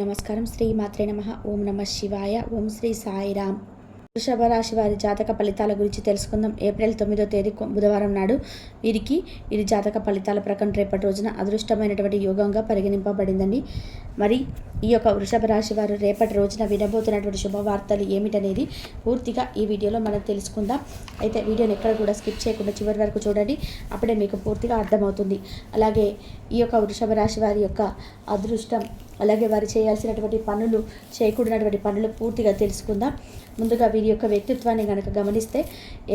నమస్కారం. శ్రీ మాత్రే నమ. ఓం నమ శివాయ. ఓం శ్రీ సాయిరామ్ వృషభ రాశి వారి జాతక ఫలితాల గురించి తెలుసుకుందాం. ఏప్రిల్ తొమ్మిదో తేదీ బుధవారం నాడు వీరికి వీరి జాతక ఫలితాల ప్రకారం రేపటి రోజున అదృష్టమైనటువంటి యోగంగా పరిగణింపబడిందండి. మరి ఈ యొక్క వృషభ రాశి వారు రేపటి రోజున వినబోతున్నటువంటి శుభవార్తలు ఏమిటనేది పూర్తిగా ఈ వీడియోలో మనం తెలుసుకుందాం. అయితే వీడియోని ఎక్కడ కూడా స్కిప్ చేయకుండా చివరి వరకు చూడండి. అప్పుడే మీకు పూర్తిగా అర్థమవుతుంది. అలాగే ఈ యొక్క వృషభ రాశి వారి యొక్క అదృష్టం అలాగే వారు చేయాల్సినటువంటి పనులు చేయకూడనటువంటి పనులు పూర్తిగా తెలుసుకుందాం. ముందుగా వీరి యొక్క వ్యక్తిత్వాన్ని కనుక గమనిస్తే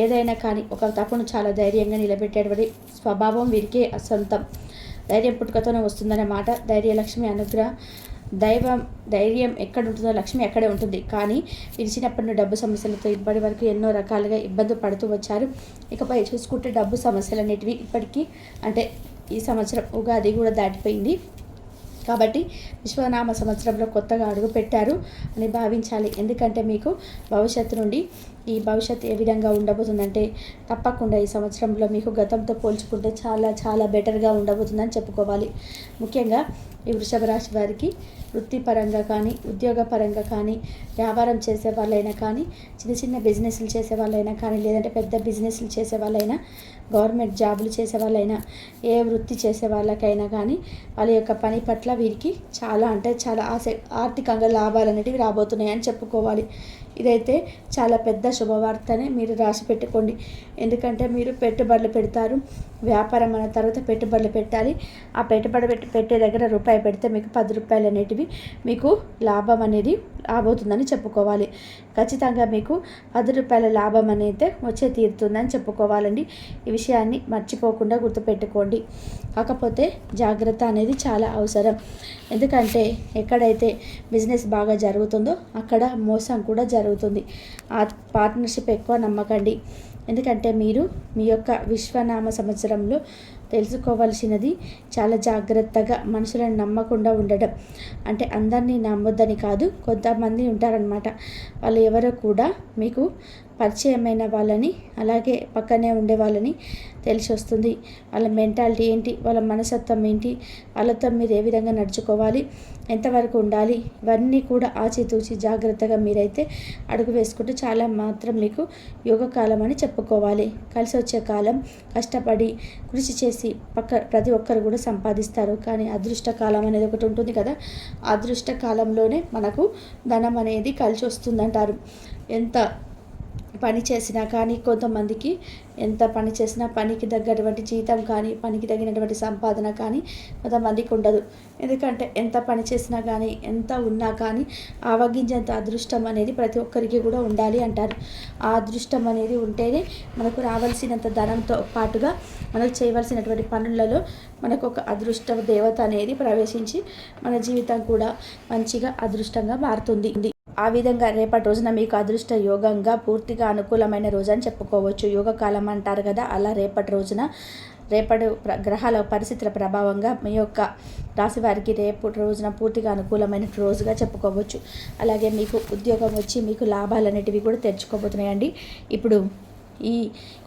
ఏదైనా కానీ ఒక తప్పును చాలా ధైర్యంగా నిలబెట్టేటువంటి స్వభావం వీరికి సొంతం. ధైర్యం పుట్టుకతోనే వస్తుందన్నమాట ధైర్యలక్ష్మి అనుగ్రహ. దైవం ధైర్యం ఎక్కడ ఉంటుందో లక్ష్మి అక్కడే ఉంటుంది. కానీ వీరు చిన్నప్పటి నుండి డబ్బు సమస్యలతో ఇప్పటి వరకు ఎన్నో రకాలుగా ఇబ్బంది పడుతూ వచ్చారు. ఇకపై చూసుకుంటే డబ్బు సమస్యలు అనేటివి ఇప్పటికీ అంటే ఈ సంవత్సరం ఉగాది కూడా దాటిపోయింది. కాబట్టి విశ్వనామ సంవత్సరంలో కొత్తగా అడుగు పెట్టారు అని భావించాలి. ఎందుకంటే మీకు భవిష్యత్తు నుండి ఈ భవిష్యత్తు ఏ విధంగా ఉండబోతుందంటే తప్పకుండా ఈ సంవత్సరంలో మీకు గతంతో పోల్చుకుంటే చాలా చాలా బెటర్గా ఉండబోతుందని చెప్పుకోవాలి. ముఖ్యంగా ఈ వృషభ రాశి వారికి వృత్తిపరంగా కానీ ఉద్యోగపరంగా కానీ వ్యాపారం చేసే వాళ్ళైనా కానీ చిన్న చిన్న బిజినెస్లు చేసే వాళ్ళైనా కానీ లేదంటే పెద్ద బిజినెస్లు చేసే వాళ్ళైనా గవర్నమెంట్ జాబులు చేసే వాళ్ళైనా ఏ వృత్తి చేసే వాళ్ళకైనా కానీ వాళ్ళ యొక్క పని పట్ల వీరికి చాలా అంటే చాలా ఆస ఆర్థికంగా లాభాలు అనేటివి రాబోతున్నాయని చెప్పుకోవాలి. ఇదైతే చాలా పెద్ద శుభవార్తనే మీరు రాసి పెట్టుకోండి. ఎందుకంటే మీరు పెట్టుబడులు పెడతారు వ్యాపారం అన్న తర్వాత పెట్టుబడులు పెట్టాలి. ఆ పెట్టుబడి పెట్టి పెట్టే దగ్గర రూపాయి పెడితే మీకు పది రూపాయలు అనేటివి మీకు లాభం అనేది రాబోతుందని చెప్పుకోవాలి. ఖచ్చితంగా మీకు పది రూపాయల లాభం అనేది వచ్చే తీరుతుందని చెప్పుకోవాలండి. ఈ విషయాన్ని మర్చిపోకుండా గుర్తుపెట్టుకోండి. కాకపోతే జాగ్రత్త అనేది చాలా అవసరం. ఎందుకంటే ఎక్కడైతే బిజినెస్ బాగా జరుగుతుందో అక్కడ మోసం కూడా జరుగుతుంది. ఆ పార్ట్నర్షిప్ ఎక్కువ నమ్మకండి. ఎందుకంటే మీరు మీ యొక్క విశ్వనామ సంవత్సరంలో తెలుసుకోవాల్సినది చాలా జాగ్రత్తగా మనుషులను నమ్మకుండా ఉండడం. అంటే అందరినీ నమ్మొద్దని కాదు కొంతమంది ఉంటారనమాట వాళ్ళు ఎవరో కూడా మీకు పరిచయమైన వాళ్ళని అలాగే పక్కనే ఉండే వాళ్ళని తెలిసి వస్తుంది వాళ్ళ మెంటాలిటీ ఏంటి? వాళ్ళ మనసత్వం ఏంటి? వాళ్ళతో మీరు ఏ విధంగా నడుచుకోవాలి? ఎంతవరకు ఉండాలి? ఇవన్నీ కూడా ఆచితూచి జాగ్రత్తగా మీరైతే అడుగు వేసుకుంటే చాలా మాత్రం మీకు యోగ కాలం అని చెప్పుకోవాలి. కలిసి వచ్చే కాలం కష్టపడి కృషి చేసి పక్క ప్రతి ఒక్కరు కూడా సంపాదిస్తారు. కానీ అదృష్ట కాలం అనేది ఒకటి ఉంటుంది కదా? అదృష్ట కాలంలోనే మనకు ధనం అనేది కలిసి వస్తుందంటారు ఎంత పని చేసినా కానీ కొంతమందికి ఎంత పని చేసినా పనికి తగ్గటువంటి జీతం కానీ పనికి తగినటువంటి సంపాదన కానీ కొంతమందికి ఉండదు. ఎందుకంటే ఎంత పని చేసినా కానీ ఎంత ఉన్నా కానీ ఆవగించేంత అదృష్టం అనేది ప్రతి ఒక్కరికి కూడా ఉండాలి అంటారు. ఆ అదృష్టం అనేది ఉంటేనే మనకు రావాల్సినంత ధనంతో పాటుగా మనకు చేయవలసినటువంటి పనులలో మనకు ఒక అదృష్ట దేవత అనేది ప్రవేశించి మన జీవితం కూడా మంచిగా అదృష్టంగా మారుతుంది. ఆ విధంగా రేపటి రోజున మీకు అదృష్ట యోగంగా పూర్తిగా అనుకూలమైన రోజు అని చెప్పుకోవచ్చు. యోగ కాలం అంటారు కదా అలా రేపటి రోజున రేపటి గ్రహాల పరిస్థితుల ప్రభావంగా మీ యొక్క రాశి వారికి రేపు రోజున పూర్తిగా అనుకూలమైన రోజుగా చెప్పుకోవచ్చు. అలాగే మీకు ఉద్యోగం వచ్చి మీకు లాభాలు అనేటివి కూడా తెచ్చుకోబోతున్నాయండి. ఇప్పుడు ఈ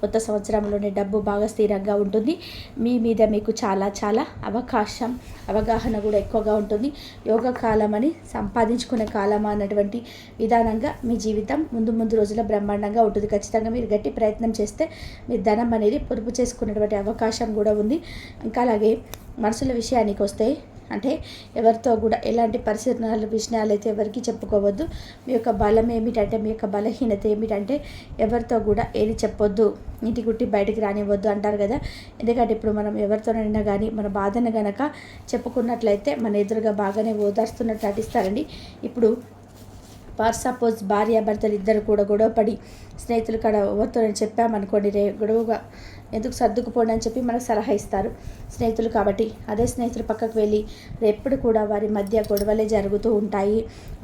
కొత్త సంవత్సరంలోనే డబ్బు బాగా స్థిరంగా ఉంటుంది. మీ మీద మీకు చాలా చాలా అవకాశం అవగాహన కూడా ఎక్కువగా ఉంటుంది. యోగ కాలం అని సంపాదించుకునే కాలం అన్నటువంటి విధానంగా మీ జీవితం ముందు ముందు రోజుల్లో బ్రహ్మాండంగా ఉంటుంది. ఖచ్చితంగా మీరు గట్టి ప్రయత్నం చేస్తే మీ ధనం అనేది పొదుపు చేసుకునేటువంటి అవకాశం కూడా ఉంది. ఇంకా అలాగే మనసుల విషయానికి వస్తే అంటే ఎవరితో కూడా ఎలాంటి పరిశీలనలు విషయాలు అయితే ఎవరికి చెప్పుకోవద్దు. మీ యొక్క బలం ఏమిటంటే మీ యొక్క బలహీనత ఏమిటంటే ఎవరితో కూడా ఏది చెప్పొద్దు. ఇంటి గుట్టి బయటికి రానివ్వద్దు అంటారు కదా. ఎందుకంటే ఇప్పుడు మనం ఎవరితోనైనా కానీ మన బాధను గనక చెప్పుకున్నట్లయితే మన ఎదురుగా బాగానే ఓదార్స్తున్నట్టు నటిస్తారండి. ఇప్పుడు ఫర్ సపోజ్ భార్య భర్తలు ఇద్దరు కూడా గొడవ పడి స్నేహితులు కాడ ఎవరితో చెప్పామనుకోండి రే గొడవగా ఎందుకు సర్దుకుపోండి అని చెప్పి మనకు సలహా ఇస్తారు స్నేహితులు కాబట్టి. అదే స్నేహితులు పక్కకు వెళ్ళి ఎప్పుడు కూడా వారి మధ్య గొడవలే జరుగుతూ ఉంటాయి.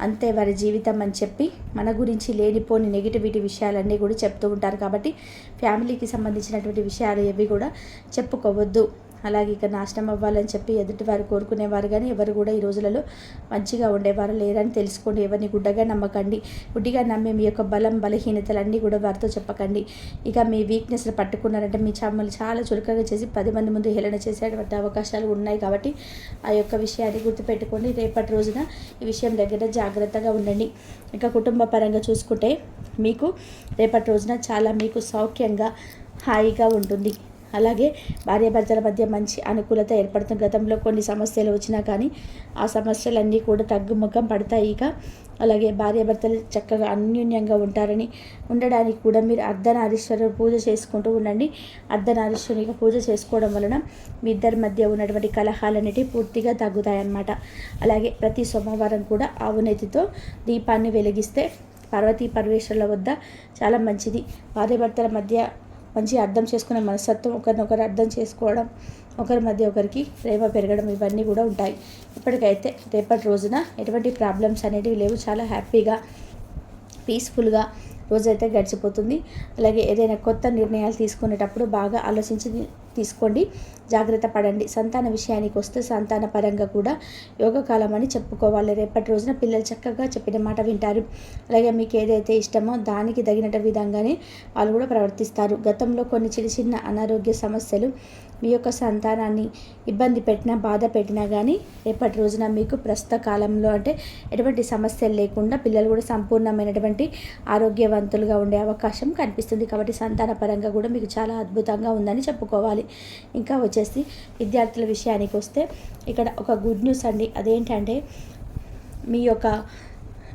అంతే వారి జీవితం అని చెప్పి మన గురించి లేనిపోని నెగిటివిటీ విషయాలన్నీ కూడా చెప్తూ ఉంటారు కాబట్టి ఫ్యామిలీకి సంబంధించినటువంటి విషయాలు ఏవి కూడా చెప్పుకోవద్దు. అలాగే ఇక నాశనం అవ్వాలని చెప్పి ఎదుటి వారు కోరుకునేవారు కానీ ఎవరు కూడా ఈ రోజులలో మంచిగా ఉండేవారు లేరని తెలుసుకోండి. ఎవరిని గుడ్డగా నమ్మకండి. గుడ్డిగా నమ్మి మీ యొక్క బలం బలహీనతలన్నీ కూడా వారితో చెప్పకండి. ఇక మీ వీక్నెస్ని పట్టుకున్నారంటే మీ చమ్మలు చాలా చురుకగా చేసి పది మంది ముందు హేళన చేసేటువంటి అవకాశాలు ఉన్నాయి కాబట్టి ఆ యొక్క విషయాన్ని గుర్తుపెట్టుకోండి. రేపటి రోజున ఈ విషయం దగ్గర జాగ్రత్తగా ఉండండి. ఇంకా కుటుంబ పరంగా చూసుకుంటే మీకు రేపటి రోజున చాలా మీకు సౌఖ్యంగా హాయిగా ఉంటుంది. అలాగే భార్యాభర్తల మధ్య మంచి అనుకూలత ఏర్పడుతుంది. గతంలో కొన్ని సమస్యలు వచ్చినా కానీ ఆ సమస్యలన్నీ కూడా తగ్గుముఖం పడతాయి ఇక. అలాగే భార్యాభర్తలు చక్కగా అన్యోన్యంగా ఉంటారని ఉండడానికి కూడా మీరు అర్ధనారీశ్వరు పూజ చేసుకుంటూ ఉండండి. అర్ధనారీశ్వరునిగా పూజ చేసుకోవడం వలన మీ ఇద్దరి మధ్య ఉన్నటువంటి కలహాలన్నిటి పూర్తిగా తగ్గుతాయన్నమాట. అలాగే ప్రతి సోమవారం కూడా ఆవునెతితో దీపాన్ని వెలిగిస్తే పార్వతీ పరమేశ్వరుల వద్ద చాలా మంచిది. భార్యాభర్తల మధ్య మంచి అర్థం చేసుకునే మనస్తత్వం ఒకరినొకరు అర్థం చేసుకోవడం ఒకరి మధ్య ఒకరికి ప్రేమ పెరగడం ఇవన్నీ కూడా ఉంటాయి. ఇప్పటికైతే రేపటి రోజున ఎటువంటి ప్రాబ్లమ్స్ అనేటివి లేవు. చాలా హ్యాపీగా పీస్ఫుల్గా రోజైతే గడిచిపోతుంది. అలాగే ఏదైనా కొత్త నిర్ణయాలు తీసుకునేటప్పుడు బాగా ఆలోచించి తీసుకోండి. జాగ్రత్త పడండి. సంతాన విషయానికి వస్తే సంతాన పరంగా కూడా యోగకాలం అని చెప్పుకోవాలి. రేపటి రోజున పిల్లలు చక్కగా చెప్పిన మాట వింటారు. అలాగే మీకు ఏదైతే ఇష్టమో దానికి తగినట్టు విధంగానే వాళ్ళు కూడా ప్రవర్తిస్తారు. గతంలో కొన్ని చిన్న చిన్న అనారోగ్య సమస్యలు మీ యొక్క సంతానాన్ని ఇబ్బంది పెట్టినా బాధ పెట్టినా కానీ రేపటి రోజున మీకు ప్రస్తుత కాలంలో అంటే ఎటువంటి సమస్యలు లేకుండా పిల్లలు కూడా సంపూర్ణమైనటువంటి ఆరోగ్యవంతులుగా ఉండే అవకాశం కనిపిస్తుంది. కాబట్టి సంతాన పరంగా కూడా మీకు చాలా అద్భుతంగా ఉందని చెప్పుకోవాలి. ఇంకా వచ్చేసి విద్యార్థుల విషయానికి వస్తే ఇక్కడ ఒక గుడ్ న్యూస్ అండి. అదేంటంటే మీ యొక్క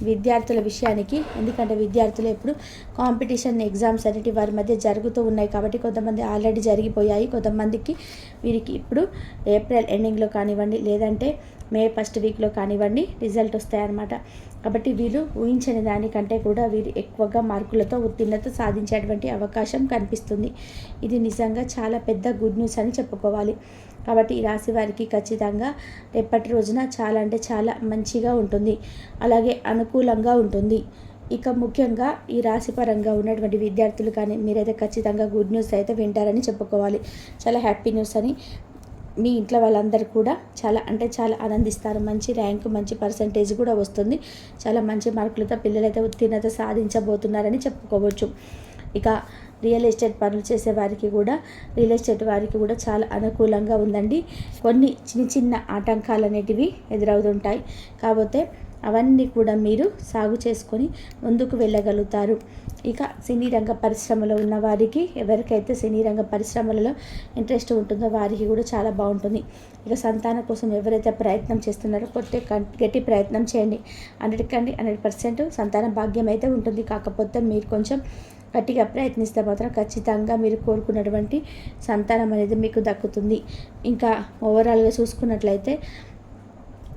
విద్యార్థుల విషయానికి. ఎందుకంటే విద్యార్థులు ఎప్పుడు కాంపిటీషన్ ఎగ్జామ్స్ అనేవి వారి మధ్య జరుగుతూ ఉన్నాయి కాబట్టి కొంతమంది ఆల్రెడీ జరిగిపోయాయి. కొంతమందికి వీరికి ఇప్పుడు ఏప్రిల్ ఎండింగ్లో కానివ్వండి లేదంటే మే ఫస్ట్ వీక్లో కానివ్వండి రిజల్ట్ వస్తాయన్నమాట. కాబట్టి వీళ్ళు ఊహించని దానికంటే కూడా వీరు ఎక్కువగా మార్కులతో ఉత్తీర్ణత సాధించేటువంటి అవకాశం కనిపిస్తుంది. ఇది నిజంగా చాలా పెద్ద గుడ్ న్యూస్ అని చెప్పుకోవాలి. కాబట్టి ఈ రాశి వారికి ఖచ్చితంగా రేపటి రోజున చాలా అంటే చాలా మంచిగా ఉంటుంది. అలాగే అనుకూలంగా ఉంటుంది. ఇక ముఖ్యంగా ఈ రాశి పరంగా ఉన్నటువంటి విద్యార్థులు కానీ మీరైతే ఖచ్చితంగా గుడ్ న్యూస్ అయితే వింటారని చెప్పుకోవాలి. చాలా హ్యాపీ న్యూస్ అని మీ ఇంట్లో వాళ్ళందరూ కూడా చాలా అంటే చాలా ఆనందిస్తారు. మంచి ర్యాంక్ మంచి పర్సంటేజ్ కూడా వస్తుంది. చాలా మంచి మార్కులతో పిల్లలైతే ఉత్తీర్ణత సాధించబోతున్నారని చెప్పుకోవచ్చు. ఇక రియల్ ఎస్టేట్ పనులు చేసే వారికి కూడా రియల్ ఎస్టేట్ వారికి కూడా చాలా అనుకూలంగా ఉందండి. కొన్ని చిన్న చిన్న ఆటంకాలు అనేటివి ఎదురవుతుంటాయి. కాకపోతే అవన్నీ కూడా మీరు సాగు చేసుకొని ముందుకు వెళ్ళగలుగుతారు. ఇక సినీ రంగ పరిశ్రమలో ఉన్న వారికి ఎవరికైతే సినీ రంగ పరిశ్రమలలో ఇంట్రెస్ట్ ఉంటుందో వారికి కూడా చాలా బాగుంటుంది. ఇక సంతానం కోసం ఎవరైతే ప్రయత్నం చేస్తున్నారో కొట్టే గట్టి ప్రయత్నం చేయండి. హండ్రెడ్ కండి హండ్రెడ్ పర్సెంట్ సంతాన భాగ్యం అయితే ఉంటుంది. కాకపోతే మీరు కొంచెం గట్టిగా ప్రయత్నిస్తే మాత్రం ఖచ్చితంగా మీరు కోరుకున్నటువంటి సంతానం అనేది మీకు దక్కుతుంది. ఇంకా ఓవరాల్గా చూసుకున్నట్లయితే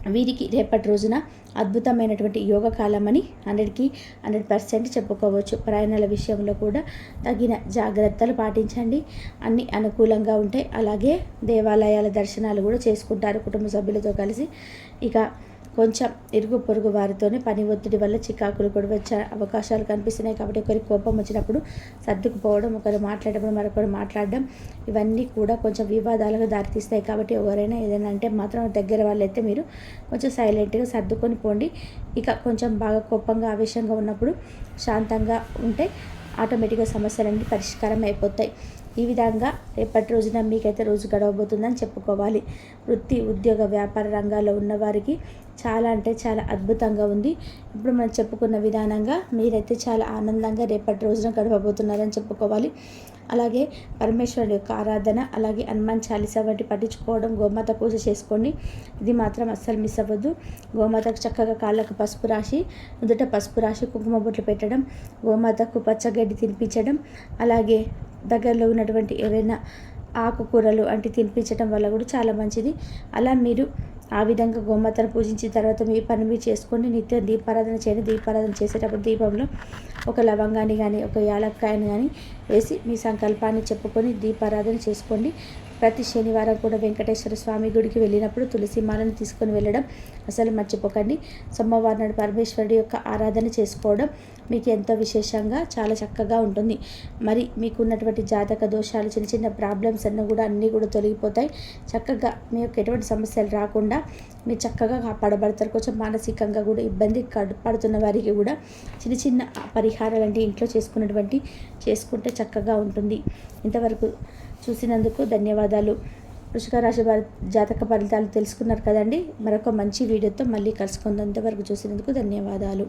వీరికి రేపటి రోజున అద్భుతమైనటువంటి యోగ కాలమని హండ్రెడ్కి హండ్రెడ్ పర్సెంట్ చెప్పుకోవచ్చు. ప్రయాణాల విషయంలో కూడా తగిన జాగ్రత్తలు పాటించండి. అన్ని అనుకూలంగా ఉంటాయి అలాగే దేవాలయాల దర్శనాలు కూడా చేసుకుంటారు కుటుంబ సభ్యులతో కలిసి. ఇక కొంచెం ఇరుగు పొరుగు వారితోనే పని ఒత్తిడి వల్ల చికాకులు కూడా వచ్చే అవకాశాలు కనిపిస్తున్నాయి కాబట్టి ఒకరికి కోపం వచ్చినప్పుడు సర్దుకుపోవడం ఒకరు మాట్లాడేటప్పుడు మరొకరు మాట్లాడడం ఇవన్నీ కూడా కొంచెం వివాదాలకు దారితీస్తాయి కాబట్టి ఎవరైనా ఏదైనా అంటే మాత్రం దగ్గర వాళ్ళైతే మీరు కొంచెం సైలెంట్గా సర్దుకొని పోండి. ఇక కొంచెం బాగా కోపంగా ఆవేశంగా ఉన్నప్పుడు శాంతంగా ఉంటే ఆటోమేటిక్గా సమస్యలన్నీ పరిష్కారం అయిపోతాయి. ఈ విధంగా రేపటి రోజున మీకైతే రోజు గడవబోతుందని చెప్పుకోవాలి. వృత్తి ఉద్యోగ వ్యాపార రంగాల్లో ఉన్నవారికి చాలా అంటే చాలా అద్భుతంగా ఉంది. ఇప్పుడు మనం చెప్పుకున్న విధానంగా మీరైతే చాలా ఆనందంగా రేపటి రోజున గడవబోతున్నారని చెప్పుకోవాలి. అలాగే పరమేశ్వరుడు యొక్క ఆరాధన అలాగే హనుమాన్ చాలీస వంటి పట్టించుకోవడం గోమాత పూజ చేసుకోండి. ఇది మాత్రం అస్సలు మిస్ అవ్వద్దు. గోమాతకు చక్కగా కాళ్ళకు పసుపు రాసి నుదుట పసుపు రాసి కుంకుమ బొట్లు పెట్టడం గోమాతకు పచ్చగడ్డి తినిపించడం అలాగే దగ్గరలో ఉన్నటువంటి ఏవైనా ఆకుకూరలు అంటే తినిపించడం వల్ల కూడా చాలా మంచిది. అలా మీరు ఆ విధంగా గోమాతను పూజించిన తర్వాత మీ పని మీరు చేసుకొని నిత్యం దీపారాధన చేయండి. దీపారాధన చేసేటప్పుడు దీపంలో ఒక లవంగాన్ని కానీ ఒక యాలక్కాయని కానీ వేసి మీ సంకల్పాన్ని చెప్పుకొని దీపారాధన చేసుకోండి. ప్రతి శనివారం కూడా వెంకటేశ్వర స్వామి గుడికి వెళ్ళినప్పుడు తులసి మాలను తీసుకొని వెళ్ళడం అసలు మర్చిపోకండి. సోమవారం నాడు పరమేశ్వరుడి యొక్క ఆరాధన చేసుకోవడం మీకు ఎంతో విశేషంగా చాలా చక్కగా ఉంటుంది. మరి మీకు ఉన్నటువంటి జాతక దోషాలు చిన్న చిన్న ప్రాబ్లమ్స్ అన్నీ కూడా అన్నీ కూడా తొలగిపోతాయి. చక్కగా మీ యొక్క ఎటువంటి సమస్యలు రాకుండా మీరు చక్కగా కాపాడబడతారు. కొంచెం మానసికంగా కూడా ఇబ్బంది పడుతున్న వారికి కూడా చిన్న చిన్న పరిహారాలు అంటే ఇంట్లో చేసుకున్నటువంటి చేసుకుంటే చక్కగా ఉంటుంది. ఇంతవరకు చూసినందుకు ధన్యవాదాలు. వృషిక రాశి వారి జాతక ఫలితాలు తెలుసుకున్నారు కదండి. మరొక మంచి వీడియోతో మళ్ళీ కలుసుకుందంతవరకు చూసినందుకు ధన్యవాదాలు.